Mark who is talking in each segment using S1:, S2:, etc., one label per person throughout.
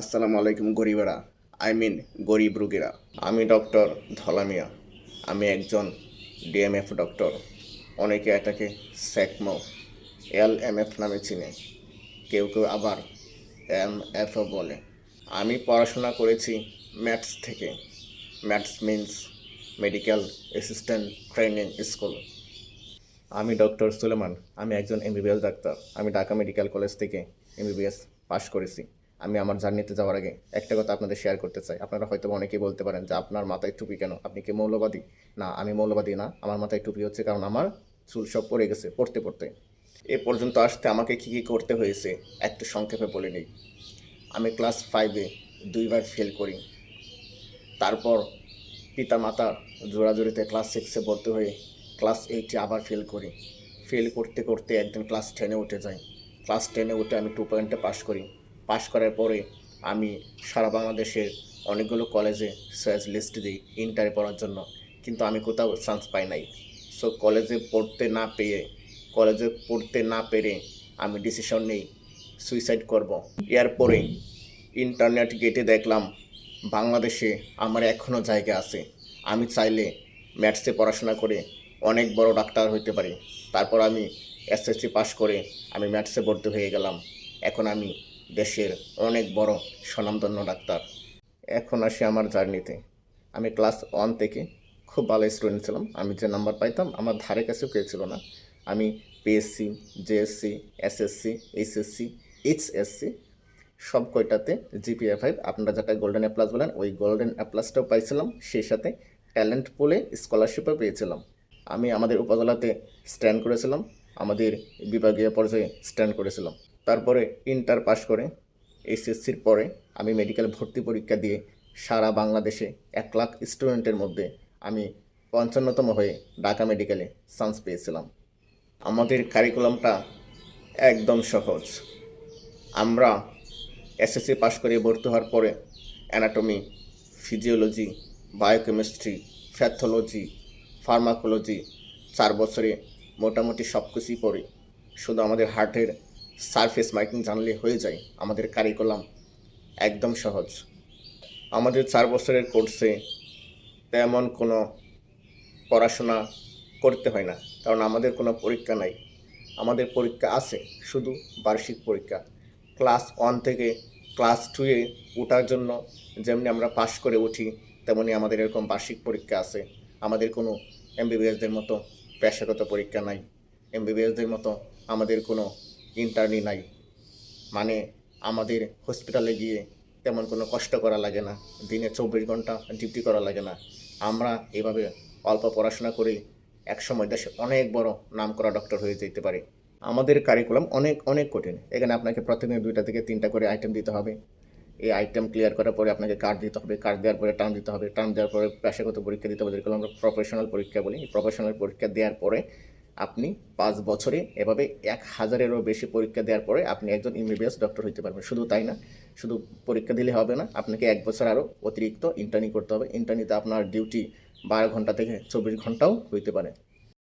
S1: আসসালামু আলাইকুম গরিবেরা I mean গরিব রুগীরা। আমি ডক্টর ধলামিয়া আমি একজন ডিএমএফ ডক্টর অনেকে এটাকে স্যাকমো এল এম এফ নামে চিনে। কেউ কেউ আবার এম এফও বলে। আমি পড়াশোনা করেছি ম্যাথস থেকে। Maths means medical assistant training school আমি ডক্টর সুলেমান। আমি একজন এমবিবিএস ডাক্তার আমি ঢাকা মেডিকেল কলেজ থেকে এমবিবিএস পাশ করেছি। আমি আমার জার্নিতে যাওয়ার আগে একটা কথা আপনাদের শেয়ার করতে চাই। আপনারা হয়তো অনেকেই বলতে পারেন যে, আপনার মাথায় টুপি কেন? আপনি কি মৌলবাদী? না, আমি মৌলবাদী না। আমার মাথায় টুপি হচ্ছে কারণ আমার চুল সব পড়ে গেছে, পড়তে পড়তে। এ পর্যন্ত আসতে আমাকে কী কী করতে হয়েছে, একটু সংক্ষেপে বলে নিই। আমি ক্লাস ফাইভে দুইবার ফেল করি। তারপর পিতা মাতা জোড়াজোড়িতে ক্লাস সিক্সে ভর্তি হয়ে ক্লাস এইটে আবার ফেল করি। ফেল করতে করতে একদিন ক্লাস টেনে উঠে যাই। ক্লাস টেনে উঠে আমি টু পয়েন্টে পাশ করি। পাশ করার পরে আমি সারা বাংলাদেশের অনেকগুলো কলেজে চয়েস লিস্ট দিই ইন্টারে পড়ার জন্য। কিন্তু আমি কোথাও চান্স পাই নাই। সো কলেজে পড়তে না পেয়ে, কলেজে পড়তে না পেরে আমি ডিসিশন নিই সুইসাইড করব। এরপরে ইন্টারনেট গেটে দেখলাম, বাংলাদেশে আমার এখনও জায়গা আছে। আমি চাইলে ম্যাথসে পড়াশোনা করে অনেক বড় ডাক্তার হইতে পারি। তারপর আমি এসএসসি পাশ করে আমি ম্যাথসে ভর্তি হয়ে গেলাম। এখন আমি দেশের অনেক বড় স্বনামধন্য ডাক্তার। এখন আসি আমার জার্নিতে। আমি ক্লাস ওয়ান থেকে খুব ভালো স্টুডেন্ট ছিলাম। আমি যে নাম্বার পাইতাম, আমার ধারে কাছেও কেউ ছিল না। আমি PSC JSC SSC HSC HSC সব কয়টাতে জিপিএ ফাইভ আপনারা যেটা গোল্ডেন প্লাস বলেন, ওই গোল্ডেন অ্যাপ্লাসটাও পাইছিলাম। সেই সাথে ট্যালেন্ট পুলে স্কলারশিপও পেয়েছিলাম। আমি আমাদের উপজেলাতে স্ট্যান্ড করেছিলাম। আমাদের বিভাগীয় পর্যায়ে স্ট্যান্ড করেছিলাম। তারপরে ইন্টার পাস করে এইচএসসির পরে আমি মেডিকেল ভর্তি পরীক্ষা দিয়ে সারা বাংলাদেশে এক লাখ স্টুডেন্টের মধ্যে আমি পঞ্চান্নতম হয়ে ঢাকা মেডিকেলে চান্স পেয়েছিলাম। আমাদের কারিকুলামটা একদম সহজ। আমরা এসএসসি পাশ করে ভর্তি হওয়ার পরে anatomy physiology biochemistry pathology pharmacology চার বছরে মোটামুটি সব কিছুই পড়ি। শুধু আমাদের হার্টের সারফেস মাইকিং জানলে হয়ে যায়। আমাদের কারিকুলাম একদম সহজ। আমাদের চার বছরের কোর্সে তেমন কোনো পড়াশোনা করতে হয় না, কারণ আমাদের কোনো পরীক্ষা নাই। আমাদের পরীক্ষা আছে, শুধু বার্ষিক পরীক্ষা। ক্লাস ওয়ান থেকে ক্লাস টুয়ে ওঠার জন্য যেমনি আমরা পাশ করে উঠি, তেমনি আমাদের এরকম বার্ষিক পরীক্ষা আছে। আমাদের কোনো এমবিবিএসদের মতো পেশাগত পরীক্ষা নাই। এমবিবিএসদের মতো আমাদের কোনো ইন্টার্নি নাই। মানে আমাদের হসপিটালে গিয়ে তেমন কোনো কষ্ট করা লাগে না। দিনে চব্বিশ ঘণ্টা ডিউটি করা লাগে না। আমরা এভাবে অল্প পড়াশোনা করেই একসময় দেশে অনেক বড় নাম করা ডক্টর হয়ে যেতে পারে। আমাদের কারিকুলাম অনেক অনেক কঠিন। এখানে আপনাকে প্রতিদিন দুইটা থেকে তিনটা করে আইটেম দিতে হবে। এই আইটেম ক্লিয়ার করার পরে আপনাকে কার্ড দিতে হবে। কার্ড দেওয়ার পরে টার্ম দিতে হবে। টার্ম দেওয়ার পরে পেশাগত পরীক্ষা দিতে হবে। যেগুলো আমরা প্রফেশনাল পরীক্ষা বলি। প্রফেশনাল পরীক্ষা দেওয়ার পরে আপনি পাঁচ বছরে এভাবে এক হাজারেরও বেশি পরীক্ষা দেওয়ার পরে আপনি একজন এমবিবিএস ডক্টর হতে পারবেন। শুধু তাই না, শুধু পরীক্ষা দিলে হবে না, আপনাকে এক বছর আরও অতিরিক্ত ইন্টার্নি করতে হবে। ইন্টার্নিতে আপনার ডিউটি বারো ঘণ্টা থেকে চব্বিশ ঘন্টাও হইতে পারে।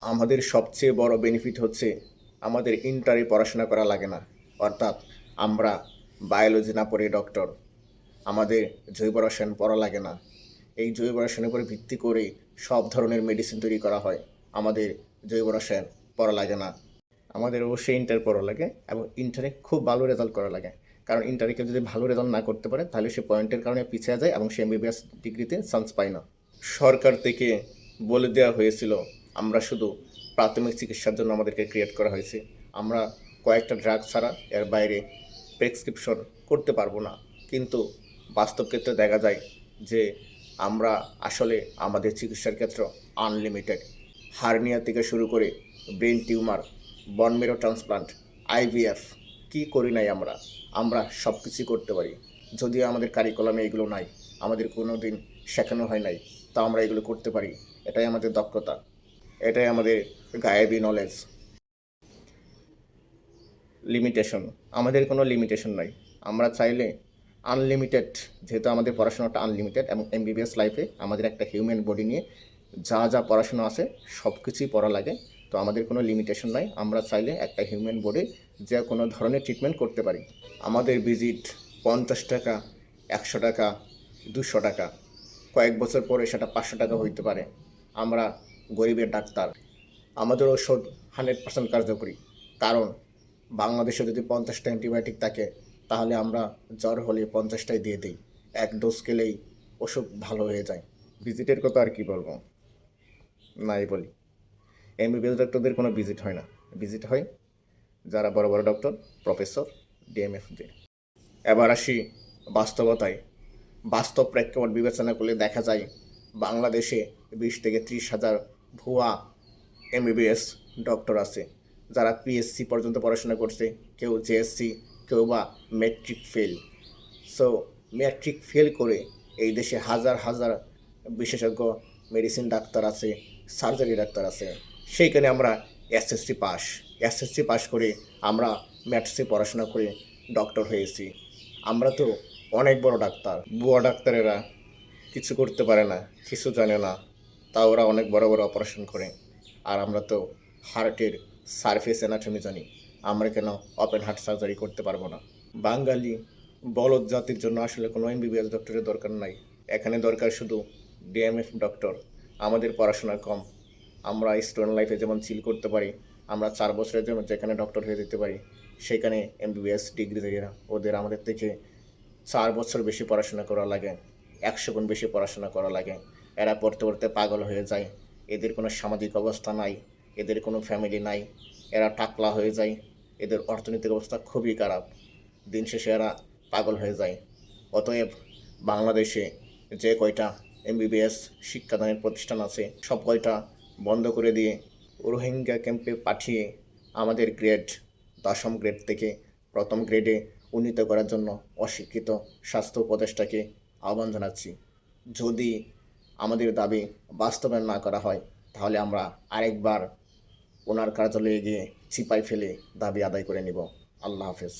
S1: আমাদের সবচেয়ে বড় বেনিফিট হচ্ছে আমাদের ইন্টারে পড়াশোনা করা লাগে না। অর্থাৎ আমরা বায়োলজি না পড়ে ডক্টর আমাদের জৈব রসায়ন পড়া লাগে না। এই জৈব রসায়নের উপরে ভিত্তি করে সব ধরনের মেডিসিন তৈরি করা হয়। আমাদের জৈব রসায়ন পড়া লাগে না। আমাদের অবশ্যই ইন্টার পড়া লাগে এবং ইন্টারে খুব ভালো রেজাল্ট করা লাগে। কারণ ইন্টারে কেউ যদি ভালো রেজাল্ট না করতে পারে, তাহলে সে পয়েন্টের কারণে পিছিয়ে যায় এবং সে এমবিবিএস ডিগ্রিতে চান্স পায় না। সরকার থেকে বলে দেওয়া হয়েছিল, আমরা শুধু প্রাথমিক চিকিৎসার জন্য আমাদেরকে ক্রিয়েট করা হয়েছে। আমরা কয়েকটা ড্রাগ ছাড়া এর বাইরে প্রেসক্রিপশন করতে পারব না। কিন্তু বাস্তব ক্ষেত্রে দেখা যায় যে আমরা আসলে আমাদের চিকিৎসার ক্ষেত্র আনলিমিটেড হার্নিয়া থেকে শুরু করে brain tumour bone marrow transplant IVF কি করি নাই আমরা? আমরা সব কিছুই করতে পারি। যদিও আমাদের কারিকুলামে এগুলো নাই, আমাদের কোনো দিন শেখানো হয় নাই তা আমরা এগুলো করতে পারি। এটাই আমাদের দক্ষতা। এটাই আমাদের গায়েবী নলেজ লিমিটেশন আমাদের কোনো লিমিটেশন নাই। আমরা চাইলে আনলিমিটেড যেহেতু আমাদের পড়াশোনাটা আনলিমিটেড এবং এমবিবিএস লাইফে আমাদের একটা হিউম্যান বডি নিয়ে যা যা পড়াশোনা আছে সব কিছুই পড়া লাগে। তো আমাদের কোনো লিমিটেশন নাই। আমরা চাইলে একটা হিউম্যান বডি যে কোনো ধরনের ট্রিটমেন্ট করতে পারি। আমাদের ভিজিট পঞ্চাশ টাকা, একশো টাকা, দুশো টাকা। কয়েক বছর পরে সেটা পাঁচশো টাকা হইতে পারে। আমরা গরিবের ডাক্তার। আমাদের ওষুধ হান্ড্রেড পার্সেন্ট কার্যকরী। কারণ বাংলাদেশে যদি পঞ্চাশটা অ্যান্টিবায়োটিক থাকে, তাহলে আমরা জ্বর হলে পঞ্চাশটাই দিয়ে দিই। এক ডোজ খেলেই ওষুধ ভালো হয়ে যায়। ভিজিটের কথা আর কি বলব? নাই বলি। এমবিবিএস ডক্টরদের কোনো ভিজিট হয় না। ভিজিট হয় যারা বড় বড় ডক্টর প্রফেসর ডিএমএফদের এবার আসি বাস্তবতায়। বাস্তব প্রেক্ষাপট বিবেচনা করলে দেখা যায় বাংলাদেশে বিশ থেকে ত্রিশ হাজার ভুয়া এমবিবিএস ডক্টর আছে। যারা পিএসসি পর্যন্ত পড়াশোনা করছে, কেউ জেএসসি কেউ বা matric fail so matric fail করে এই দেশে হাজার হাজার বিশেষজ্ঞ মেডিসিন ডাক্তার আছে। সার্জারি ডাক্তার আছে, সেইখানে আমরা এসএসসি পাস। এসএসসি পাস করে আমরা ম্যাথসে পড়াশোনা করে ডক্টর হয়েছি। আমরা তো অনেক বড় ডাক্তার। বুয়া ডাক্তারেরা কিছু করতে পারে না, কিছু জানে না। তা ওরা অনেক বড় বড় অপারেশন করে। আর আমরা তো হার্টের সারফেস অ্যানাটমি জানি। আমরা কেন ওপেন হার্ট সার্জারি করতে পারব না? বাঙালি বলদ জাতির জন্য আসলে কোনো এমবিবিএস ডক্টরের দরকার নাই। এখানে দরকার শুধু ডিএমএফ ডক্টর আমাদের পড়াশোনা কম। আমরা স্টুডেন্ট লাইফে যেমন চিল করতে পারি, আমরা চার বছরের জন্য যেখানে ডক্টর হয়ে যেতে পারি, সেখানে এমবিবিএস ডিগ্রি যারা ওদের আমাদের থেকে চার বছর বেশি পড়াশোনা করা লাগে, একশো গুণ বেশি পড়াশোনা করা লাগে। এরা পড়তে পড়তে পাগল হয়ে যায়, এদের কোনো সামাজিক অবস্থা নাই, এদের কোনো ফ্যামিলি নাই, এরা টাকলা হয়ে যায়, এদের অর্থনৈতিক অবস্থা খুবই খারাপ। দিন শেষে এরা পাগল হয়ে যায়। অতএব বাংলাদেশে যে কয়টা এমবিবিএস শিক্ষাদানের প্রতিষ্ঠান আছে। সব কয়টা বন্ধ করে দিয়ে রোহিঙ্গা ক্যাম্পে পাঠিয়ে আমাদের গ্রেড, দশম গ্রেড থেকে প্রথম গ্রেডে উন্নীত করার জন্য অশিক্ষিত স্বাস্থ্য উপদেষ্টাকে আহ্বান জানাচ্ছি। যদি আমাদের দাবি বাস্তবায়ন না করা হয়, তাহলে আমরা আরেকবার ওনার কার্যালয়ে গিয়ে চিপাই ফেলে দাবি আদায় করে নিব। আল্লাহ হাফেজ।